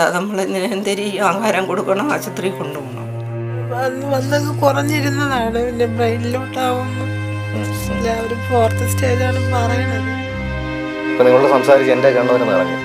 നമ്മൾ എന്തെങ്കിലും ആഹാരം കൊടുക്കണം ആശുപത്രി കൊണ്ടുപോകണം. വന്നത് കുറഞ്ഞിരുന്നതാണ്. പിന്നെ ബ്രെയിനിലോട്ടാവുന്നു എല്ലാവരും ഫോർത്ത് സ്റ്റേജാണ് പറയണത് ഇപ്പൊ നിങ്ങളോട് സംസാരിച്ച് എന്റെ കണ്ണൂര് നിറഞ്ഞു.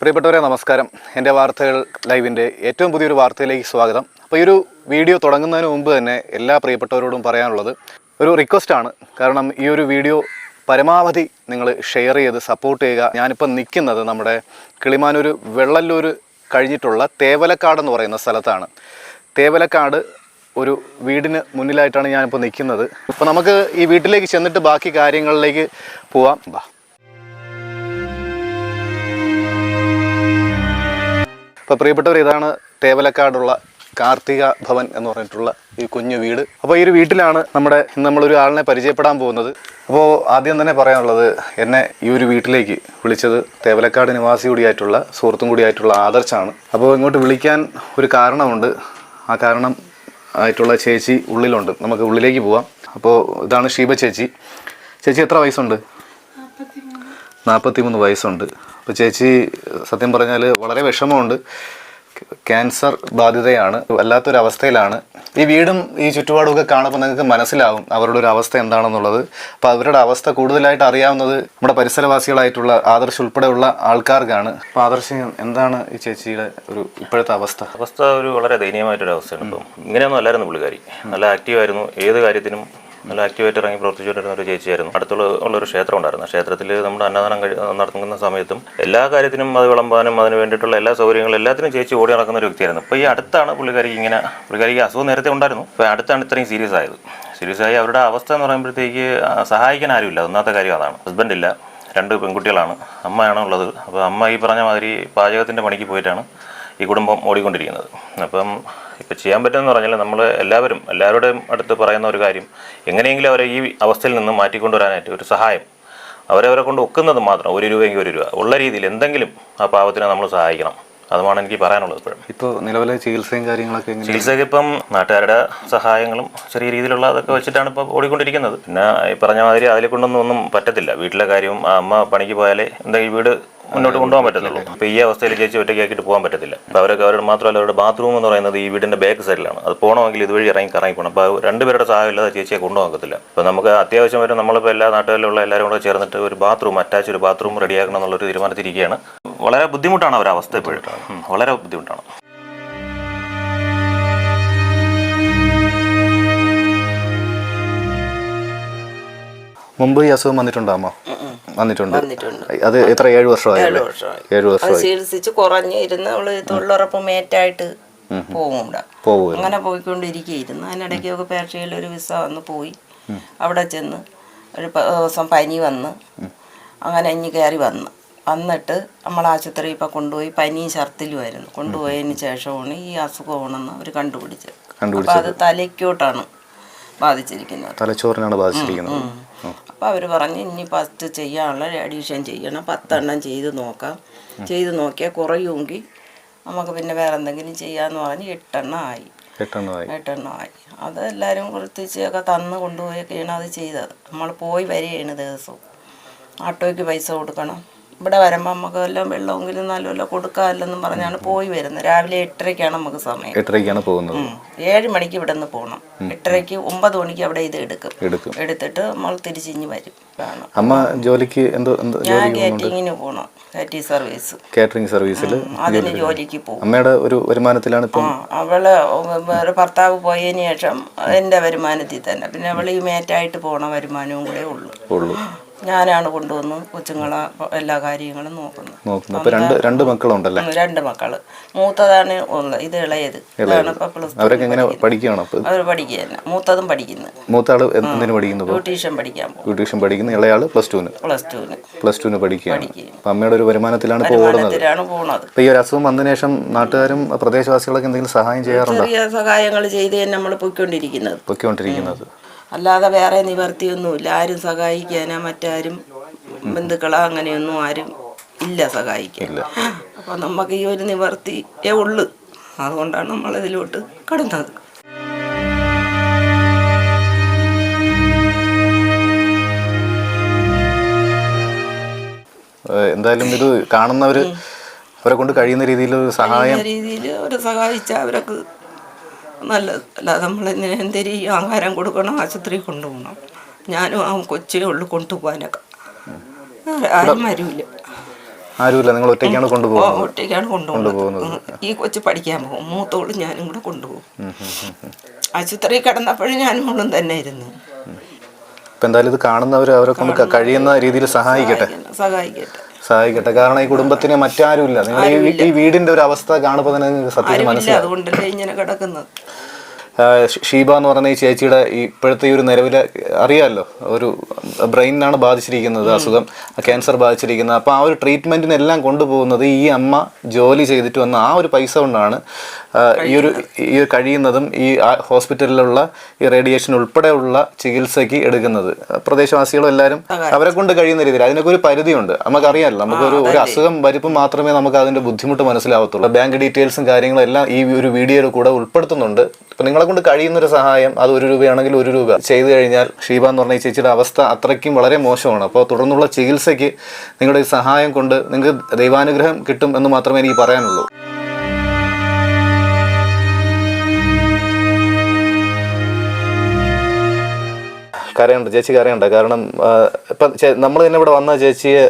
പ്രിയപ്പെട്ടവരെ നമസ്കാരം. എന്റെ വാർത്തകൾ ലൈവിന്റെ ഏറ്റവും പുതിയൊരു വാർത്തയിലേക്ക് സ്വാഗതം. അപ്പോൾ ഈ ഒരു വീഡിയോ തുടങ്ങുന്നതിന് മുമ്പ് തന്നെ എല്ലാ പ്രിയപ്പെട്ടവരോടും പറയാനുള്ളത് ഒരു റിക്വസ്റ്റാണ്. കാരണം ഈ ഒരു വീഡിയോ പരമാവധി നിങ്ങൾ ഷെയർ ചെയ്ത് സപ്പോർട്ട് ചെയ്യുക. ഞാനിപ്പോൾ നിൽക്കുന്നത് നമ്മുടെ കിളിമാനൂർ വെള്ളല്ലൂർ കഴിഞ്ഞിട്ടുള്ള തേവലക്കാട് എന്ന് പറയുന്ന സ്ഥലത്താണ്. തേവലക്കാട് ഒരു വീടിന് മുന്നിലായിട്ടാണ് ഞാനിപ്പോൾ നിൽക്കുന്നത് അപ്പോൾ നമുക്ക് ഈ വീട്ടിലേക്ക് ചെന്നിട്ട് ബാക്കി കാര്യങ്ങളിലേക്ക് പോവാം. ബാ. അപ്പോൾ പ്രിയപ്പെട്ടവർ ഇതാണ് തേവലക്കാടുള്ള കാർത്തിക ഭവൻ എന്ന് പറഞ്ഞിട്ടുള്ള ഈ കുഞ്ഞു വീട്. അപ്പോൾ ഈ ഒരു വീട്ടിലാണ് നമ്മുടെ നമ്മളൊരു ആളിനെ പരിചയപ്പെടാൻ പോകുന്നത്. അപ്പോൾ ആദ്യം തന്നെ പറയാനുള്ളത് എന്നെ ഈ ഒരു വീട്ടിലേക്ക് വിളിച്ചത് തേവലക്കാട് നിവാസി കൂടിയായിട്ടുള്ള സുഹൃത്തും കൂടിയായിട്ടുള്ള ആദർശാണ്. അപ്പോൾ ഇങ്ങോട്ട് വിളിക്കാൻ ഒരു കാരണമുണ്ട്. ആ കാരണം ആയിട്ടുള്ള ചേച്ചി ഉള്ളിലുണ്ട്. നമുക്ക് ഉള്ളിലേക്ക് പോവാം. അപ്പോൾ ഇതാണ് ഷീബ ചേച്ചി. ചേച്ചി എത്ര വയസ്സുണ്ട്? നാൽപ്പത്തിമൂന്ന് വയസ്സുണ്ട്. അപ്പോൾ ചേച്ചി സത്യം പറഞ്ഞാൽ വളരെ വിഷമമുണ്ട്. ക്യാൻസർ ബാധിതയാണ്. വല്ലാത്തൊരവസ്ഥയിലാണ്. ഈ വീടും ഈ ചുറ്റുപാടും ഒക്കെ കാണുമ്പോൾ നിങ്ങൾക്ക് മനസ്സിലാവും അവരുടെ ഒരു അവസ്ഥ എന്താണെന്നുള്ളത്. അപ്പോൾ അവരുടെ അവസ്ഥ കൂടുതലായിട്ട് അറിയാവുന്നത് നമ്മുടെ പരിസരവാസികളായിട്ടുള്ള ആദർശ് ഉൾപ്പെടെയുള്ള ആൾക്കാർക്കാണ്. അപ്പോൾ ആദർശ് എന്താണ് ഈ ചേച്ചിയുടെ ഒരു ഇപ്പോഴത്തെ അവസ്ഥ? അവസ്ഥ ഒരു വളരെ ദയനീയമായിട്ടൊരു അവസ്ഥയാണ് ഇപ്പം. ഇങ്ങനെയൊന്നും അല്ലായിരുന്നു പുള്ളിക്കാരി. നല്ല ആക്റ്റീവായിരുന്നു ഏത് കാര്യത്തിനും നല്ല ആക്റ്റീവായിട്ട് ഇറങ്ങി പ്രവർത്തിച്ചുകൊണ്ടിരുന്ന ഒരു ചേച്ചിയായിരുന്നു. അടുത്തുള്ള ഉള്ളൊരു ക്ഷേത്രം ഉണ്ടായിരുന്നു ക്ഷേത്രത്തിൽ നമ്മുടെ അന്നദാനം നടത്തുന്ന സമയത്തും എല്ലാ കാര്യത്തിനും അത് വിളമ്പാനും അതിന് വേണ്ടിയിട്ടുള്ള എല്ലാ സൗകര്യങ്ങളും എല്ലാത്തിനും ചേച്ചി ഓടി നടക്കുന്ന ഒരു വ്യക്തിയായിരുന്നു. അപ്പോൾ ഈ അടുത്താണ് പുള്ളിക്കാരിക്ക് ഇങ്ങനെ പുള്ളിക്കാരിക്ക് അസുഖം നേരത്തെ ഉണ്ടായിരുന്നു. അപ്പോൾ അടുത്താണ് ഇത്രയും സീരിയസ് ആയത്. സീരിയസ് ആയി അവരുടെ അവസ്ഥ എന്ന് പറയുമ്പോഴത്തേക്ക് സഹായിക്കാൻ ആരുമില്ല. ഒന്നാമത്തെ കാര്യം അതാണ്. ഹസ്ബൻഡ് ഇല്ല. രണ്ട് പെൺകുട്ടികളാണ്. അമ്മയാണ് ഉള്ളത് അപ്പോൾ അമ്മ ഈ പറഞ്ഞ മാതിരി പാചകത്തിന്റെ പണിക്ക് പോയിട്ടാണ്. ഈ കുടുംബം ഓടിക്കൊണ്ടിരിക്കുന്നത്. അപ്പം ഇപ്പം ചെയ്യാൻ പറ്റുമെന്ന് പറഞ്ഞാൽ നമ്മൾ എല്ലാവരും എല്ലാവരുടെയും അടുത്ത് പറയുന്ന ഒരു കാര്യം എങ്ങനെയെങ്കിലും അവരെ ഈ അവസ്ഥയിൽ നിന്ന് മാറ്റിക്കൊണ്ടുവരാനായിട്ട് ഒരു സഹായം. അവരവരെ കൊണ്ട് ഒക്കുന്നത് മാത്രം ഒരു രൂപയെങ്കിൽ ഒരു രൂപ. ഉള്ള രീതിയിൽ എന്തെങ്കിലും ആ പാവത്തിനെ നമ്മൾ സഹായിക്കണം. അതുമാണ് എനിക്ക് പറയാനുള്ളത് ഇപ്പോഴും. ഇപ്പോൾ നിലവിലെ ചികിത്സയും കാര്യങ്ങളൊക്കെ ചികിത്സയ്ക്ക് ഇപ്പം നാട്ടുകാരുടെ സഹായങ്ങളും ചെറിയ രീതിയിലുള്ള അതൊക്കെ വെച്ചിട്ടാണ് ഇപ്പോൾ ഓടിക്കൊണ്ടിരിക്കുന്നത്. പിന്നെ ഈ പറഞ്ഞ മാതിരി അതിലെ കൊണ്ടൊന്നും ഒന്നും പറ്റത്തില്ല. വീട്ടിലെ കാര്യവും ആ അമ്മ പണിക്ക് പോയാലേ എന്താ ഈ വീട് മുന്നോട്ട് കൊണ്ടുപോകാൻ പറ്റത്തുള്ളൂ. അപ്പോൾ ഈ അവസ്ഥയിൽ ചേച്ചി ഒറ്റയ്ക്കാക്കിയിട്ട് പോകാൻ പറ്റത്തില്ല. അപ്പോൾ അവരൊക്കെ അവരുടെ മാത്രമല്ല അവരുടെ ബാത്റൂം എന്ന് പറയുന്നത് ഈ വീടിന്റെ ബാക്ക് സൈഡിലാണ്. അത് പോകണമെങ്കിൽ ഇതുവഴി ഇറങ്ങി കറങ്ങി പോകണം. അപ്പോൾ രണ്ടുപേരുടെ സഹായം ഇല്ലാതെ ചേച്ചിയെ കൊണ്ടുപോകത്തില്ല. അപ്പോൾ നമുക്ക് അത്യാവശ്യം വരെ നമ്മളിപ്പോൾ എല്ലാ നാട്ടുകാരിലുള്ള എല്ലാവരും കൂടെ ചേർന്നിട്ട് ഒരു ബാത്റൂം അറ്റാച്ച് ഒരു ബാത്റൂം റെഡിയാക്കണം എന്നുള്ളൊരു തീരുമാനത്തിരിക്കുകയാണ്. വളരെ ബുദ്ധിമുട്ടാണ് അവരവസ്ഥ അവസ്ഥ ഇപ്പോഴും വളരെ ബുദ്ധിമുട്ടാണ്. മുമ്പ് ഈ അസുഖം വന്നിട്ടുണ്ടാമോ വന്നിട്ടുണ്ട്. വന്നിട്ടുണ്ട്. അത് എത്ര? ഏഴ് വർഷമായി ഏഴ് വർഷമായി. ചികിത്സിച്ച് അത് ഇരുന്ന് അവൾ തൊഴിലുറപ്പ് മേറ്റായിട്ട് പോകും അങ്ങനെ പോയിക്കൊണ്ടിരിക്കുകയായിരുന്നു. അതിനിടയ്ക്കൊക്കെ പേർഷ്യയിൽ ഒരു വിസ വന്ന് പോയി. അവിടെ ചെന്ന് ഒരു ദിവസം പനി വന്ന്. അങ്ങനെ ഇഞ്ഞ് കയറി വന്ന്. വന്നിട്ട് നമ്മൾ ആശുപത്രി ഇപ്പം കൊണ്ടുപോയി പനിയും ഛർദിലുമായിരുന്നു കൊണ്ടുപോയതിന് ശേഷമാണ് ഈ അസുഖമാണെന്ന് അവർ കണ്ടുപിടിച്ചത്. അപ്പം അത് തലയ്ക്കോട്ടാണ് ബാധിച്ചിരിക്കുന്നത്. തലച്ചോറിനാണ് ബാധിച്ചിരിക്കുന്നത്. അപ്പോൾ അവർ പറഞ്ഞ് ഇനി ഫസ്റ്റ് ചെയ്യാനുള്ള അഡീഷൻ ചെയ്യണം. പത്തെണ്ണം ചെയ്ത് നോക്കാം. ചെയ്ത് നോക്കിയാൽ കുറയുമെങ്കിൽ നമുക്ക് പിന്നെ വേറെ എന്തെങ്കിലും ചെയ്യാമെന്ന് പറഞ്ഞ് എട്ടെണ്ണം ആയി. എട്ടെണ്ണമായി അത് എല്ലാവരും കുറിച്ചൊക്കെ തന്ന് കൊണ്ടുപോയൊക്കെയാണ് അത് ചെയ്തത്. നമ്മൾ പോയി വരികയാണ് ദിവസവും. ആട്ടോയ്ക്ക് പൈസ കൊടുക്കണം. ഇവിടെ വരുമ്പോൾ നമുക്ക് വല്ലതും വെള്ളമെങ്കിലും നല്ലതല്ല കൊടുക്കാമല്ലെന്നും പറഞ്ഞാണ് പോയി വരുന്നത്. രാവിലെ എട്ടരയ്ക്കാണ് നമുക്ക് സമയം. എട്ടരയ്ക്കാണ് പോകുന്നത്. ഏഴ് മണിക്ക് ഇവിടെ നിന്ന് പോകണം എട്ടരയ്ക്ക് ഒമ്പത് മണിക്ക് അവിടെ ഇത് എടുക്കും. എടുക്കും. എടുത്തിട്ട് നമ്മൾ തിരിച്ചിഞ്ഞ് വരും. അമ്മ ജോലിക്ക് എന്തോ ഞാൻ കാറ്ററിങ്ങിന് പോകണം കാറ്റി സർവീസ്. കാറ്ററിംഗ് സർവീസിൽ അതിന് ജോലിക്ക് പോകും. അമ്മയുടെ ഒരു വരുമാനത്തിലാണ് ഇപ്പം? അവൾ ഭർത്താവ് പോയതിന് ശേഷം എന്റെ വരുമാനത്തിൽ തന്നെ. പിന്നെ അവൾ ഈ മേറ്റായിട്ട് പോണ വരുമാനവും കൂടെ ഉള്ളു. ഉള്ളൂ. ഞാനാണ് കൊണ്ടുവന്ന് കൊച്ചുങ്ങളെ എല്ലാ കാര്യങ്ങളും നോക്കുന്നത്. രണ്ട് രണ്ട് മക്കളുണ്ടല്ലേ? രണ്ട് മക്കൾ. മൂത്തതാണ് ഒന്ന് ഇത് ഇളയത്. അവരൊക്കെ എങ്ങനെ പഠിക്കുകയാണോ അവർ പഠിക്കുക മൂത്തതും പഠിക്കുന്നു. മൂത്താൾ എന്തിനു പഠിക്കുന്നു ബ്യൂട്ടീഷ്യൻ പഠിക്കാൻ പോകും പഠിക്കുന്നു. ഇളയാൾ പ്ലസ് ടുവിന് പ്ലസ് ടുവിന് പ്ലസ് ടുവിന് പഠിക്കുകയാണ്. പഠിക്കുകയും. അമ്മയുടെ ഒരു വരുമാനത്തിലാണ് പോകുന്നത്. ഈ ഒരു അസുഖം വന്നതിന് ശേഷം നാട്ടുകാരും പ്രദേശവാസികളൊക്കെ എന്തെങ്കിലും സഹായം ചെയ്യാറുണ്ടോ? ചെറിയ സഹായങ്ങൾ ചെയ്ത് തന്നെ നമ്മൾ പൊയ്ക്കൊണ്ടിരിക്കുന്നത്. പൊയ്ക്കൊണ്ടിരിക്കുന്നത്. അല്ലാതെ വേറെ നിവർത്തിയൊന്നുമില്ല. ആരും സഹായിക്കാനോ മറ്റാരും ബന്ധുക്കളോ അങ്ങനെയൊന്നും ആരും ഇല്ല സഹായിക്കാൻ. അപ്പോൾ നമുക്ക് ഈ ഒരു നിവർത്തിയേ ഉള്ളു. അതുകൊണ്ടാണ് നമ്മളിതിലോട്ട് കടന്നത്. എന്തായാലും ഇത് കാണുന്നവര് അവരെ കൊണ്ട് കഴിയുന്ന രീതിയിൽ സഹായം രീതിയിൽ അവരെ സഹായിച്ച അവരൊക്കെ നല്ലത്. അല്ലാതെ നമ്മൾ എന്തെങ്കിലും ആഹാരം കൊടുക്കണം ആശുപത്രിയിൽ കൊണ്ടുപോകണം. ഞാനും ആ കൊച്ചേ ഉള്ളു കൊണ്ടുപോകാനൊക്കെ. ആരും- വരൂല. ആരുമില്ല. നിങ്ങൾ ഒറ്റയ്ക്കാണ് കൊണ്ടുപോകുന്നത്? ഒറ്റയ്ക്കാണ് കൊണ്ടുപോകുന്നത്. ഈ കൊച്ചു പഠിക്കാൻ പോകും. മൂത്തോളും ഞാനും കൂടെ കൊണ്ടുപോകും. ആശുപത്രിയിൽ കിടന്നപ്പോഴും ഞാനും കൊണ്ടും തന്നെ ഇരുന്നു. ഇപ്പം എന്തായാലും ഇത് കാണുന്നവർ അവരെ കൊണ്ട് കഴിയുന്ന രീതിയിൽ സഹായിക്കട്ടെ. സഹായിക്കട്ടെ. സഹായിക്കട്ടെ. കാരണം ഈ കുടുംബത്തിന് മറ്റാരും ഇല്ല നിങ്ങൾ ഈ വീടിന്റെ ഒരു അവസ്ഥ കാണുമ്പോൾ തന്നെ നിങ്ങൾക്ക് സത്യത്തിൽ ആരുമില്ല. മനസ്സിലാവും. അതുകൊണ്ടല്ലേ ഇങ്ങനെ കിടക്കുന്നത്. ഷീബ എന്ന് പറഞ്ഞ ഈ ചേച്ചിയുടെ ഇപ്പോഴത്തെ ഈ ഒരു നിലവിലെ അറിയാമല്ലോ ഒരു ബ്രെയിനാണ് ബാധിച്ചിരിക്കുന്നത് അസുഖം ക്യാൻസർ ബാധിച്ചിരിക്കുന്നത്. അപ്പോൾ ആ ഒരു ട്രീറ്റ്മെന്റിനെല്ലാം കൊണ്ടുപോകുന്നത് ഈ അമ്മ ജോലി ചെയ്തിട്ട് വന്ന ആ ഒരു പൈസ കൊണ്ടാണ്. ഈ ഒരു ഈ കഴിയുന്നതും ഈ ഹോസ്പിറ്റലിലുള്ള ഈ റേഡിയേഷൻ ഉൾപ്പെടെയുള്ള ചികിത്സയ്ക്ക് എടുക്കുന്നത്. പ്രദേശവാസികളും എല്ലാവരും അവരെ കൊണ്ട് കഴിയുന്ന രീതിയിൽ അതിനൊക്കെ ഒരു പരിധിയുണ്ട്. നമുക്കറിയാമല്ലോ നമുക്കൊരു ഒരു അസുഖം വരുമ്പോൾ മാത്രമേ നമുക്ക് അതിന്റെ ബുദ്ധിമുട്ട് മനസ്സിലാവത്തുള്ളൂ. ബാങ്ക് ഡീറ്റെയിൽസും കാര്യങ്ങളും എല്ലാം ഈ ഒരു വീഡിയോയുടെ കൂടെ ഉൾപ്പെടുത്തുന്നുണ്ട്. ഇപ്പൊ നിങ്ങളെ കൊണ്ട് കഴിയുന്നൊരു സഹായം അത് ഒരു രൂപയാണെങ്കിൽ ഒരു രൂപ. ചെയ്തു കഴിഞ്ഞാൽ ഷീബ എന്ന് പറഞ്ഞ ഈ ചേച്ചിയുടെ അവസ്ഥ അത്രയ്ക്കും വളരെ മോശമാണ്. അപ്പോൾ തുടർന്നുള്ള ചികിത്സയ്ക്ക് നിങ്ങളുടെ ഈ സഹായം കൊണ്ട് നിങ്ങൾക്ക് ദൈവാനുഗ്രഹം കിട്ടും എന്ന് മാത്രമേ എനിക്ക് പറയാനുള്ളൂ. കരയണ്ട ചേച്ചി കരയുണ്ട്. കാരണം ഇപ്പം നമ്മൾ തന്നെ ഇവിടെ വന്ന ചേച്ചിയെ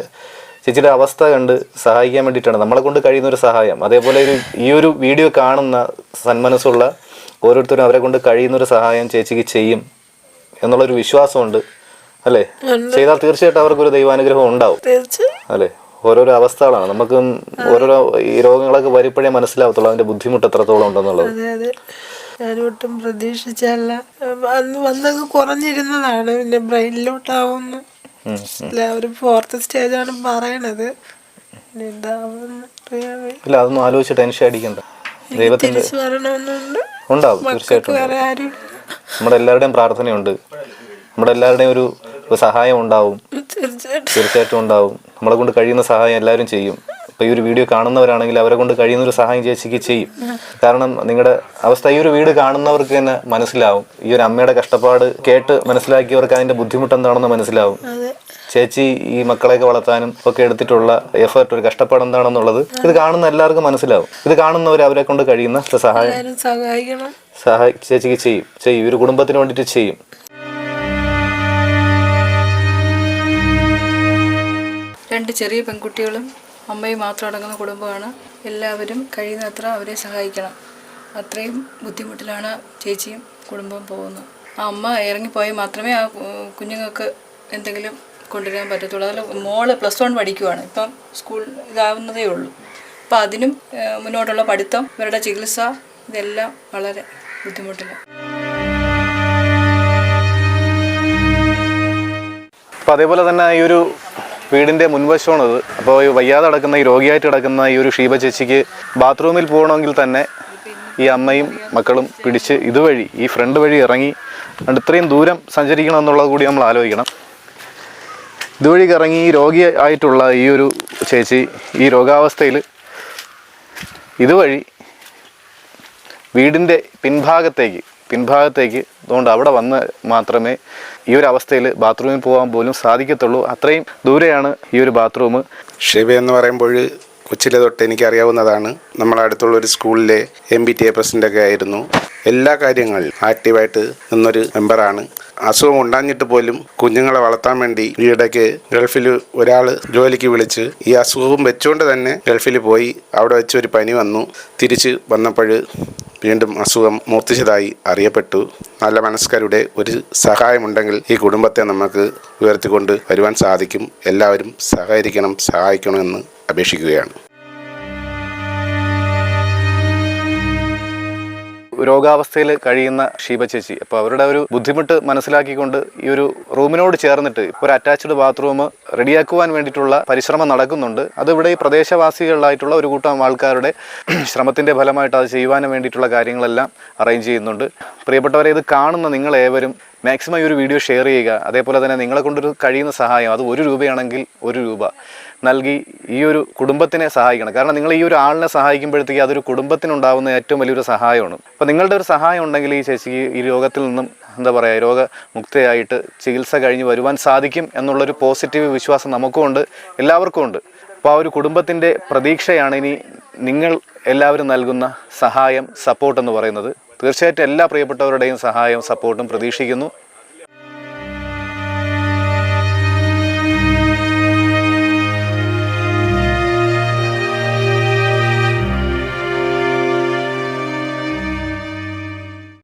ചേച്ചിയുടെ അവസ്ഥ കണ്ട് സഹായിക്കാൻ വേണ്ടിയിട്ടാണ്. നമ്മളെ കൊണ്ട് കഴിയുന്ന ഒരു സഹായം. അതേപോലെ ഒരു ഈ ഒരു വീഡിയോ കാണുന്ന സന്മനസ്സുള്ള ഓരോരുത്തരും അവരെ കൊണ്ട് കഴിയുന്ന ഒരു സഹായം ചേച്ചിക്ക് ചെയ്യും എന്നുള്ളൊരു വിശ്വാസമുണ്ട്. അല്ലേ? ചെയ്താൽ തീർച്ചയായിട്ടും അവർക്കൊരു ദൈവാനുഗ്രഹം ഉണ്ടാവും. അല്ലേ? ഓരോരോ അവസ്ഥകളാണ്. നമുക്ക് ഓരോരോ ഈ രോഗങ്ങളൊക്കെ വരുമ്പോഴേ മനസ്സിലാവത്തുള്ളൂ അതിന്റെ ബുദ്ധിമുട്ട് എത്രത്തോളം ഉണ്ടെന്നുള്ളത്. ഞാനൊട്ടും പ്രതീക്ഷിച്ചല്ല. അന്ന് വന്നങ്ങ് കുറഞ്ഞിരുന്നതാണ്. പിന്നെ ബ്രെയിനിലോട്ടാവുന്നു. അല്ല ഒരു ഫോർത്ത് സ്റ്റേജാണ് പറയണത്. ഇല്ല അതൊന്നും ആലോചിച്ച് ടെൻഷൻ അടിക്കണ്ട. ദൈവത്തിന്റെ ഉണ്ടാവും തീർച്ചയായിട്ടും നമ്മുടെ എല്ലാവരുടെയും പ്രാർത്ഥനയുണ്ട്. നമ്മുടെ എല്ലാവരുടെയും ഒരു സഹായം ഉണ്ടാവും. തീർച്ചയായിട്ടും ഉണ്ടാവും. നമ്മളെ കൊണ്ട് കഴിയുന്ന സഹായം എല്ലാവരും ചെയ്യും. ഇപ്പൊ ഈ ഒരു വീഡിയോ കാണുന്നവരാണെങ്കിൽ അവരെ കൊണ്ട് കഴിയുന്ന ഒരു സഹായം ചേച്ചിക്ക് ചെയ്യും. കാരണം നിങ്ങളുടെ അവസ്ഥ ഈ ഒരു വീട് കാണുന്നവർക്ക് തന്നെ മനസ്സിലാവും. ഈ ഒരു അമ്മയുടെ കഷ്ടപ്പാട് കേട്ട് മനസ്സിലാക്കിയവർക്ക് അതിന്റെ ബുദ്ധിമുട്ട് എന്താണെന്ന് മനസ്സിലാവും ചേച്ചി ഈ മക്കളെയൊക്കെ വളർത്താനും ഒക്കെ എടുത്തിട്ടുള്ള എഫേർട്ട് ഒരു കഷ്ടപ്പാട് എന്താണെന്നുള്ളത് ഇത് കാണുന്ന എല്ലാവർക്കും മനസ്സിലാവും. ഇത് കാണുന്നവർ അവരെ കൊണ്ട് കഴിയുന്ന സഹായം സഹായി ചേച്ചിക്ക് ചെയ്യും. ചെയ്യും. ഒരു കുടുംബത്തിന് വേണ്ടിയിട്ട് ചെയ്യും. രണ്ട് ചെറിയ പെൺകുട്ടികളും അമ്മയും മാത്രം അടങ്ങുന്ന കുടുംബമാണ്. എല്ലാവരും കഴിയുന്നത്ര അവരെ സഹായിക്കണം. അത്രയും ബുദ്ധിമുട്ടിലാണ് ചേച്ചിയും കുടുംബവും പോകുന്നത്. ആ അമ്മ ഇറങ്ങിപ്പോയാൽ മാത്രമേ ആ കുഞ്ഞുങ്ങൾക്ക് എന്തെങ്കിലും കൊണ്ടുവരാൻ പറ്റത്തുള്ളൂ. അതിൽ മോൾ പ്ലസ് വൺ പഠിക്കുവാണ്. ഇപ്പം സ്കൂൾ ഇതാവുന്നതേ ഉള്ളൂ. അപ്പം അതിനും മുന്നോട്ടുള്ള പഠിത്തം ഇവരുടെ ചികിത്സ ഇതെല്ലാം വളരെ ബുദ്ധിമുട്ടിലാണ് അപ്പോൾ അതേപോലെ തന്നെ ഈ ഒരു വീടിന്റെ മുൻവശമാണത്. അപ്പോൾ ഈ വയ്യാതെ കിടക്കുന്ന ഈ രോഗിയായിട്ട് കിടക്കുന്ന ഈ ഒരു ഷീബ ചേച്ചിക്ക് ബാത്റൂമിൽ പോകണമെങ്കിൽ തന്നെ ഈ അമ്മയും മക്കളും പിടിച്ച് ഇതുവഴി ഈ ഫ്രണ്ട് വഴി ഇറങ്ങി ഇത്രയും ദൂരം സഞ്ചരിക്കണം എന്നുള്ളത് കൂടി നമ്മൾ ആലോചിക്കണം. ഇതുവഴി ഇറങ്ങി ഈ രോഗി ആയിട്ടുള്ള ഈ ഒരു ചേച്ചി ഈ രോഗാവസ്ഥയിൽ ഇതുവഴി വീടിന്റെ പിൻഭാഗത്തേക്ക് പിൻഭാഗത്തേക്ക് അതുകൊണ്ട് അവിടെ വന്ന് മാത്രമേ ഈ ഒരു അവസ്ഥയിൽ ബാത്റൂമിൽ പോകാൻ പോലും സാധിക്കത്തുള്ളൂ. അത്രയും ദൂരെയാണ് ഈ ഒരു ബാത്റൂം. ഷിബ എന്ന് പറയുമ്പോൾ കൊച്ചിലെ തൊട്ട് എനിക്കറിയാവുന്നതാണ്. നമ്മളെ അടുത്തുള്ള ഒരു സ്കൂളിലെ എം ബി ടി എ പ്രസിഡന്റൊക്കെ ആയിരുന്നു. എല്ലാ കാര്യങ്ങളിലും ആക്റ്റീവായിട്ട് നിന്നൊരു മെമ്പറാണ്. അസുഖം ഉണ്ടാഞ്ഞിട്ട് പോലും കുഞ്ഞുങ്ങളെ വളർത്താൻ വേണ്ടി ഈയിടയ്ക്ക് ഗൾഫിൽ ഒരാൾ ജോലിക്ക് വിളിച്ച് ഈ അസുഖവും വെച്ചുകൊണ്ട് തന്നെ ഗൾഫിൽ പോയി. അവിടെ വെച്ച് ഒരു പനി വന്നു. തിരിച്ച് വന്നപ്പോൾ വീണ്ടും അസുഖം മൂർത്തിച്ചതായി അറിയപ്പെട്ടു. നല്ല മനസ്കരുടെ ഒരു സഹായമുണ്ടെങ്കിൽ ഈ കുടുംബത്തെ നമുക്ക് ഉയർത്തിക്കൊണ്ട് വരുവാൻ സാധിക്കും. എല്ലാവരും സഹകരിക്കണം സഹായിക്കണമെന്ന് അപേക്ഷിക്കുകയാണ്. രോഗാവസ്ഥയിൽ കഴിയുന്ന ഷീബ ചേച്ചി അപ്പോൾ അവരുടെ ഒരു ബുദ്ധിമുട്ട് മനസ്സിലാക്കിക്കൊണ്ട് ഈ ഒരു റൂമിനോട് ചേർന്നിട്ട് ഒരു അറ്റാച്ച്ഡ് ബാത്റൂം റെഡിയാക്കുവാൻ വേണ്ടിയിട്ടുള്ള പരിശ്രമം നടക്കുന്നുണ്ട്. അത് ഇവിടെ ഈ പ്രദേശവാസികളായിട്ടുള്ള ഒരു കൂട്ടം ആൾക്കാരുടെ ശ്രമത്തിന്റെ ഫലമായിട്ട് അത് ചെയ്യുവാൻ വേണ്ടിയിട്ടുള്ള കാര്യങ്ങളെല്ലാം അറേഞ്ച് ചെയ്യുന്നുണ്ട്. പ്രിയപ്പെട്ടവരെ ഇത് കാണുന്ന നിങ്ങളേവരും മാക്സിമം ഈ ഒരു വീഡിയോ ഷെയർ ചെയ്യുക. അതേപോലെ തന്നെ നിങ്ങളെ കൊണ്ടൊരു കഴിയുന്ന സഹായം അത് ഒരു രൂപയാണെങ്കിൽ ഒരു രൂപ നൽകി ഈ ഒരു കുടുംബത്തിനെ സഹായിക്കണം. കാരണം നിങ്ങൾ ഈ ഒരു ആളിനെ സഹായിക്കുമ്പോഴത്തേക്ക് അതൊരു കുടുംബത്തിനുണ്ടാവുന്ന ഏറ്റവും വലിയൊരു സഹായമാണ്. അപ്പോൾ നിങ്ങളുടെ ഒരു സഹായം ഉണ്ടെങ്കിൽ ഈ ചേച്ചിക്ക് ഈ രോഗത്തിൽ നിന്നും എന്താ പറയുക രോഗമുക്തയായിട്ട് ചികിത്സ കഴിഞ്ഞ് വരുവാൻ സാധിക്കും എന്നുള്ളൊരു പോസിറ്റീവ് വിശ്വാസം നമുക്കും ഉണ്ട് എല്ലാവർക്കും ഉണ്ട്. അപ്പോൾ ആ ഒരു കുടുംബത്തിന്റെ പ്രതീക്ഷയാണ് ഇനി നിങ്ങൾ എല്ലാവരും നൽകുന്ന സഹായം സപ്പോർട്ട് എന്ന് പറയുന്നത്. തീർച്ചയായിട്ടും എല്ലാ പ്രിയപ്പെട്ടവരുടെയും സഹായവും സപ്പോർട്ടും പ്രതീക്ഷിക്കുന്നു.